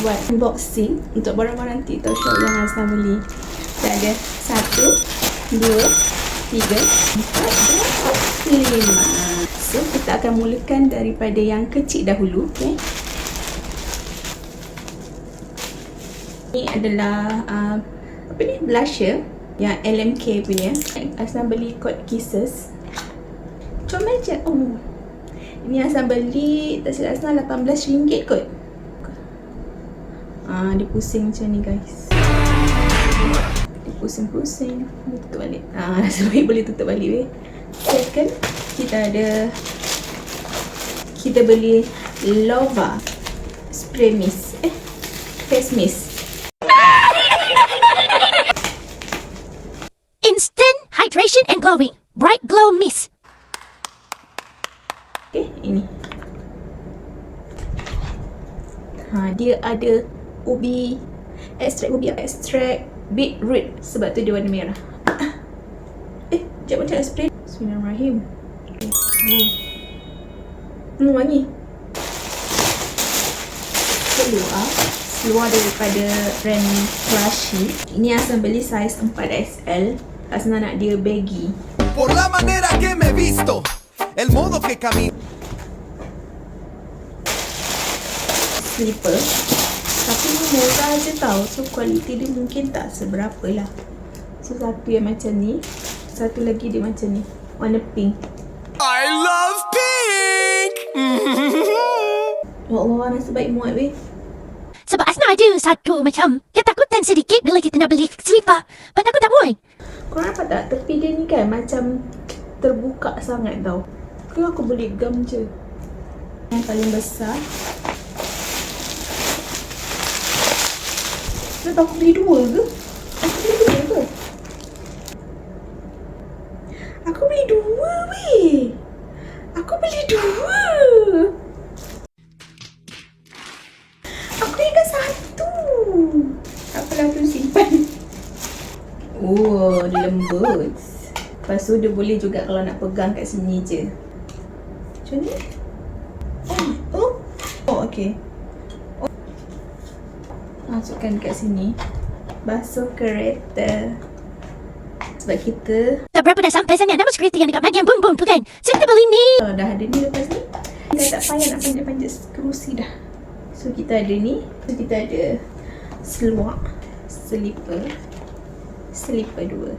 buat unboxing untuk barang-barang TikTok shop yang Azna beli. Kita ada satu, dua, tiga, empat lima. So, kita akan mulakan daripada yang kecil dahulu. Okay. Ini adalah uh, apa ni blusher yang LMK punya. Asal beli kod kisses. Comel je. Oh. Ini asal beli tak silap asal RM18 kot. Ah, dia pusing macam ni guys. Dia pusing-pusing. Dia tutup balik. Ah, rasa baik boleh tutup balik weh. Second, kita ada kita beli Lova spray mist. Eh, face mist. Instant hydration and glowing. Bright glow mist. Okay, ini. Ha, dia ada ubi, ekstrak ubi, ekstrak beetroot sebab tu dia warna merah. eh, sekejap macam nak spray. Bismillahirrahmanirrahim. Oh. Hmm, wangi. Keluar. Keluar daripada brand Flashy. Ini asal beli saiz 4XL. Asal nak dia baggy. Por la manera que me visto, el modo que camino. slipper murah je tau So kualiti dia mungkin tak seberapa lah. So satu yang macam ni Satu lagi dia macam ni. Warna pink. I love pink. Ya Allah nasib baik muat weh. Sebab Asna ada satu macam ketakutan sedikit bila kita nak beli slipper. But aku tak boleh. Korang nampak tak? Tepi dia ni kan macam Terbuka sangat tau. Ke aku beli gam je. Yang paling besar Kau tahu aku beli dua ke? Aku beli dua ke? Aku beli dua weh Aku beli dua Aku ingat satu Apalah tu simpan Oh, dia lembut. Lepas tu dia boleh juga kalau nak pegang kat sini je. Macam ni? Oh, oh. Oh, okay. Oh. Masukkan kat sini. Basuh kereta. Sebab kita Tak berapa dah sampai sana. Nama kereta yang dekat bahagian boom boom tu kan. So kita beli ni. kalau dah ada ni lepas ni, dah tak payah nak panjat-panjat kerusi dah. So kita ada ni. So kita ada seluar, slipper, slipper dua.